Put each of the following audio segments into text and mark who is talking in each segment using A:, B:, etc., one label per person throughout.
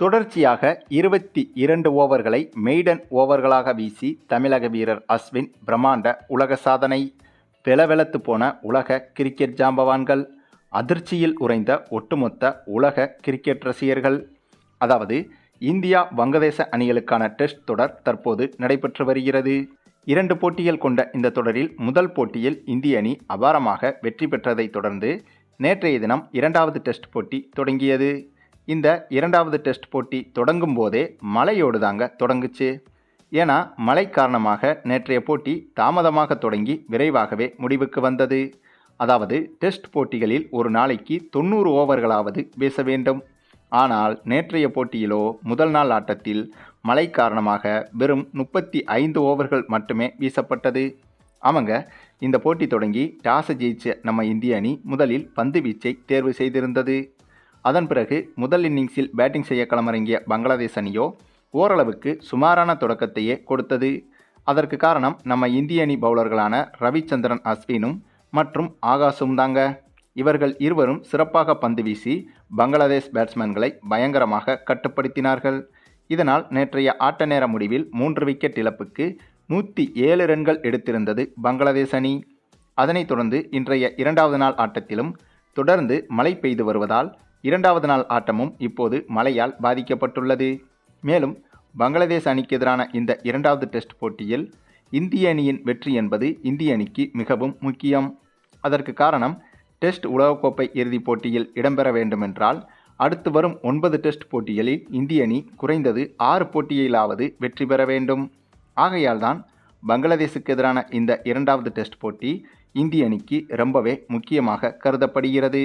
A: தொடர்ச்சியாக இருபத்தி இரண்டு ஓவர்களை மெய்டன் ஓவர்களாக வீசி தமிழக வீரர் அஸ்வின் பிரம்மாண்ட உலக சாதனை. வெலவெலத்து போன உலக கிரிக்கெட் ஜாம்பவான்கள். அதிர்ச்சியில் உறைந்த ஒட்டுமொத்த உலக கிரிக்கெட் ரசிகர்கள். அதாவது இந்தியா வங்கதேச அணிகளுக்கான டெஸ்ட் தொடர் தற்போது நடைபெற்று வருகிறது. இரண்டு போட்டிகள் கொண்ட இந்த தொடரில் முதல் போட்டியில் இந்திய அணி அபாரமாக வெற்றி பெற்றதைத் தொடர்ந்து நேற்றைய தினம் இரண்டாவது டெஸ்ட் போட்டி தொடங்கியது. இந்த இரண்டாவது டெஸ்ட் போட்டி தொடங்கும் போதே மழையோடு தாங்க தொடங்குச்சு. ஏன்னா மழை காரணமாக நேற்றைய போட்டி தாமதமாக தொடங்கி விரைவாகவே முடிவுக்கு வந்தது. அதாவது டெஸ்ட் போட்டிகளில் ஒரு நாளைக்கு தொண்ணூறு ஓவர்களாவது வீச வேண்டும். ஆனால் நேற்றைய போட்டியிலோ முதல் நாள் ஆட்டத்தில் மழை காரணமாக வெறும் முப்பத்தி ஐந்து ஓவர்கள் மட்டுமே வீசப்பட்டது. ஆமாங்க இந்த போட்டி தொடங்கி டாஸ் ஜெயிச்ச நம்ம இந்திய அணி முதலில் பந்து வீச்சை தேர்வு செய்திருந்தது. அதன் பிறகு முதல் இன்னிங்ஸில் பேட்டிங் செய்ய களமிறங்கிய பங்களாதேஷ் அணியோ ஓரளவுக்கு சுமாரான தொடக்கத்தையே கொடுத்தது. அதற்கு காரணம் நம்ம இந்திய அணி பவுலர்களான ரவிச்சந்திரன் அஸ்வினும் மற்றும் ஆகாஷும் தாங்க. இவர்கள் இருவரும் சிறப்பாக பந்து வீசி பங்களாதேஷ் பேட்ஸ்மேன்களை பயங்கரமாக கட்டுப்படுத்தினார்கள். இதனால் நேற்றைய ஆட்ட நேர முடிவில் மூன்று விக்கெட் இழப்புக்கு நூற்றி ஏழு ரன்கள் எடுத்திருந்தது பங்களாதேஷ் அணி. அதனைத் தொடர்ந்து இன்றைய இரண்டாவது நாள் ஆட்டத்திலும் தொடர்ந்து மழை பெய்து வருவதால் இரண்டாவது நாள் ஆட்டமும் இப்போது மழையால் பாதிக்கப்பட்டுள்ளது. மேலும் பங்களாதேஷ் அணிக்கு எதிரான இந்த இரண்டாவது டெஸ்ட் போட்டியில் இந்திய அணியின் வெற்றி என்பது இந்திய அணிக்கு மிகவும் முக்கியம். அதற்கு காரணம் டெஸ்ட் உலகக்கோப்பை இறுதிப் போட்டியில் இடம்பெற வேண்டுமென்றால் அடுத்து வரும் ஒன்பது டெஸ்ட் போட்டிகளில் இந்திய அணி குறைந்தது ஆறு போட்டியிலாவது வெற்றி பெற வேண்டும். ஆகையால் தான் பங்களாதேஷுக்கு எதிரான இந்த இரண்டாவது டெஸ்ட் போட்டி இந்திய அணிக்கு ரொம்பவே முக்கியமாக கருதப்படுகிறது.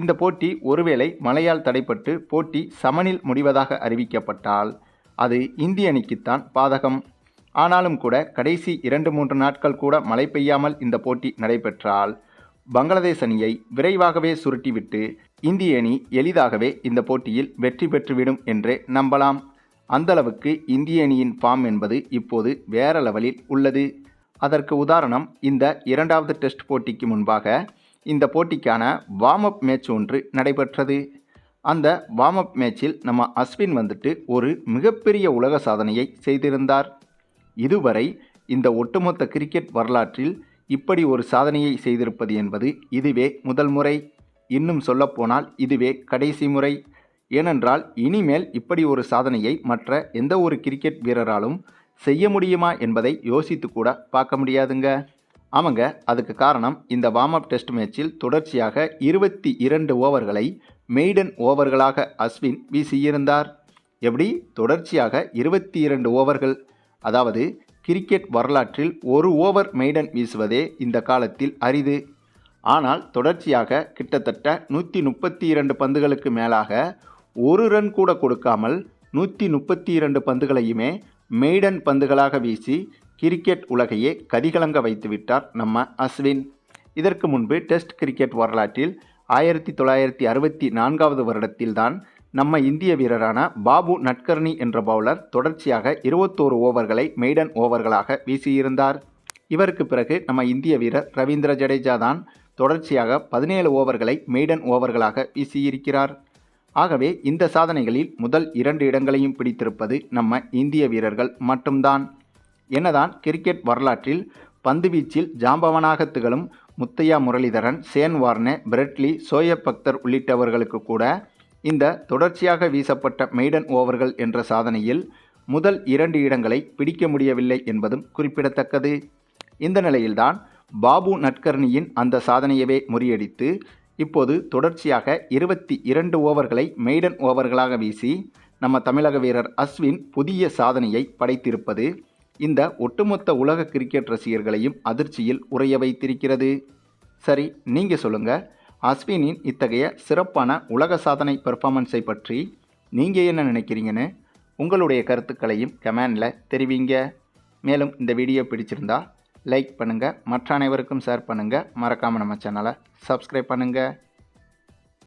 A: இந்த போட்டி ஒருவேளை மழையால் தடைப்பட்டு போட்டி சமனில் முடிவதாக அறிவிக்கப்பட்டால் அது இந்திய அணிக்குத்தான் பாதகம். ஆனாலும் கூட கடைசி இரண்டு மூன்று நாட்கள் கூட மழை பெய்யாமல் இந்த போட்டி நடைபெற்றால் பங்களாதேஷ் அணியை விரைவாகவே சுருட்டிவிட்டு இந்திய அணி எளிதாகவே இந்த போட்டியில் வெற்றி பெற்றுவிடும் என்றே நம்பலாம். அந்தளவுக்கு இந்திய அணியின் ஃபார்ம் என்பது இப்போது வேற லெவலில் உள்ளது. அதற்கு உதாரணம் இந்த இரண்டாவது டெஸ்ட் போட்டிக்கு முன்பாக இந்த போட்டிக்கான வார்ம் அப் மேட்ச் ஒன்று நடைபெற்றது. அந்த வார்ம் அப் மேட்சில் நம்ம அஸ்வின் வந்துட்டு ஒரு மிகப்பெரிய உலக சாதனையை செய்திருந்தார். இதுவரை இந்த ஒட்டுமொத்த கிரிக்கெட் வரலாற்றில் இப்படி ஒரு சாதனையை செய்திருப்பது என்பது இதுவே முதல் முறை. இன்னும் சொல்லப்போனால் இதுவே கடைசி முறை. ஏனென்றால் இனிமேல் இப்படி ஒரு சாதனையை மற்ற எந்த ஒரு கிரிக்கெட் வீரராலும் செய்ய முடியுமா என்பதை யோசித்து கூட பார்க்க முடியாதுங்க. ஆமாங்க அதுக்கு காரணம் இந்த வார்ம் அப் டெஸ்ட் மேட்சில் தொடர்ச்சியாக இருபத்தி இரண்டு ஓவர்களை மெய்டன் ஓவர்களாக அஸ்வின் வீசியிருந்தார். எப்படி? தொடர்ச்சியாக இருபத்தி இரண்டு ஓவர்கள். அதாவது கிரிக்கெட் வரலாற்றில் ஒரு ஓவர் மெய்டன் வீசுவதே இந்த காலத்தில் அரிது. ஆனால் தொடர்ச்சியாக கிட்டத்தட்ட நூற்றி முப்பத்தி இரண்டு பந்துகளுக்கு மேலாக ஒரு ரன் கூட கொடுக்காமல் நூற்றி முப்பத்தி இரண்டு பந்துகளையுமே மெய்டன் பந்துகளாக வீசி கிரிக்கெட் உலகையே கதிகலங்க வைத்துவிட்டார் நம்ம அஸ்வின். இதற்கு முன்பு டெஸ்ட் கிரிக்கெட் வரலாற்றில் ஆயிரத்தி தொள்ளாயிரத்தி அறுபத்தி நான்காவது வருடத்தில்தான் நம்ம இந்திய வீரரான பாபு நட்கர்னி என்ற பவுலர் தொடர்ச்சியாக இருபத்தோரு ஓவர்களை மெய்டன் ஓவர்களாக வீசியிருந்தார். இவருக்கு பிறகு நம்ம இந்திய வீரர் ரவீந்திர ஜடேஜா தான் தொடர்ச்சியாக பதினேழு ஓவர்களை மெய்டன் ஓவர்களாக வீசியிருக்கிறார். ஆகவே இந்த சாதனைகளில் முதல் இரண்டு இடங்களையும் பிடித்திருப்பது நம்ம இந்திய வீரர்கள் மட்டும்தான். என்னதான் கிரிக்கெட் வரலாற்றில் பந்துவீச்சில் ஜாம்பவனாக திகழும் Muttiah Muralitharan Shane Warne Brett Lee Shoaib Akhtar உள்ளிட்டவர்களுக்கு கூட இந்த தொடர்ச்சியாக வீசப்பட்ட மெய்டன் ஓவர்கள் என்ற சாதனையில் முதல் இரண்டு இடங்களை பிடிக்க முடியவில்லை என்பதும் குறிப்பிடத்தக்கது. இந்த நிலையில்தான் பாபு நட்கர்ணியின் அந்த சாதனையவே முறியடித்து இப்போது தொடர்ச்சியாக இருபத்தி இரண்டு ஓவர்களை மெய்டன் ஓவர்களாக வீசி நம்ம தமிழக வீரர் அஸ்வின் புதிய சாதனையை படைத்திருப்பது இந்த ஒட்டுமொத்த உலக கிரிக்கெட் ரசிகர்களையும் அதிர்ச்சியில் உறைய வைத்திருக்கிறது. சரி நீங்கள் சொல்லுங்கள் அஸ்வினின் இத்தகைய சிறப்பான உலக சாதனை பெர்ஃபார்மன்ஸை பற்றி நீங்கள் என்ன நினைக்கிறீங்கன்னு? உங்களுடைய கருத்துக்களையும் கமெண்டில் தெரிவிங்க. மேலும் இந்த வீடியோ பிடிச்சிருந்தா லைக் பண்ணுங்கள் மற்ற அனைவருக்கும் ஷேர் பண்ணுங்கள் மறக்காமல் நம்ம சேனலை சப்ஸ்கிரைப் பண்ணுங்கள்